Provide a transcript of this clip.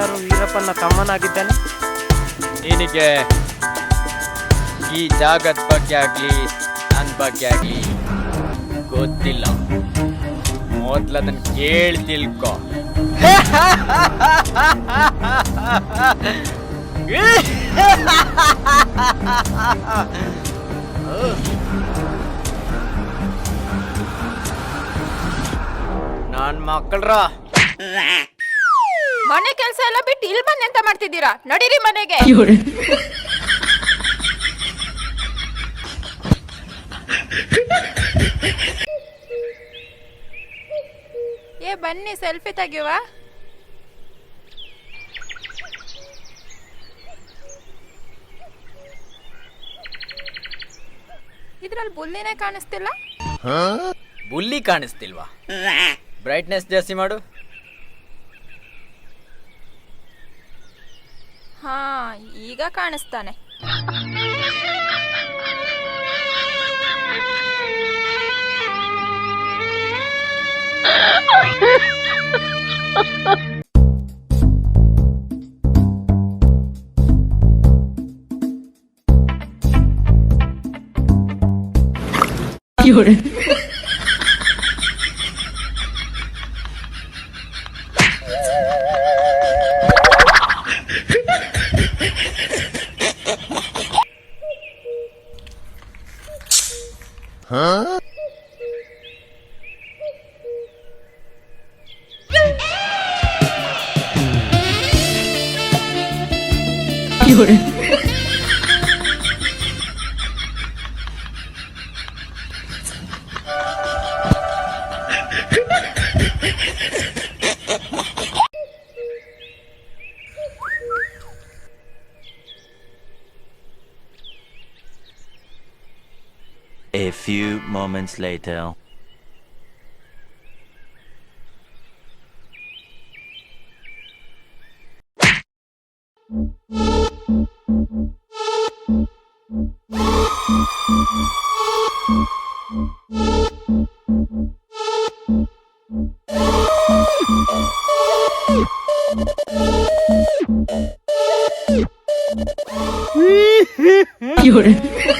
ಯಾರು ವೀರಪ್ಪನ ತಮ್ಮನಾಗಿದ್ದಾನೆ? ನಿನಗೆ ಈ ಜಾಗದ ಬಗ್ಗೆ ಆಗ್ಲಿ ನನ್ನ ಬಗ್ಗೆ ಆಗ್ಲಿ ಗೊತ್ತಿಲ್ಲ. ಮೊದ್ಲು ಅದನ್ನ ಕೇಳಿ ತಿಳ್ಕೊ. ನನ್ ಮಕ್ಕಳ್ರ. ಮನೆ ಕೆಲಸ ಎಲ್ಲ ಬಿಟ್ಟು ಇಲ್ಲಿ ಬನ್ನಿ ಎಂತ ಮಾಡ್ತಿದ್ದೀರಾ? ನಡೀರಿ ಮನೆಗೆ. ಏ ಬನ್ನಿ ಸೆಲ್ಫಿ ತೆಗಿಯುವ. ಇದ್ರಲ್ಲಿ ಬುಲ್ಲಿನೇ ಕಾಣಿಸ್ತಿಲ್ಲ? ಬುಲ್ಲಿ ಕಾಣಿಸ್ತಿಲ್ವಾ? ಬ್ರೈಟ್ನೆಸ್ ಜಾಸ್ತಿ ಮಾಡು. ಹಾ ಈಗ ಕಾಣಿಸ್ತಾನೆ 有人。A few moments later. You're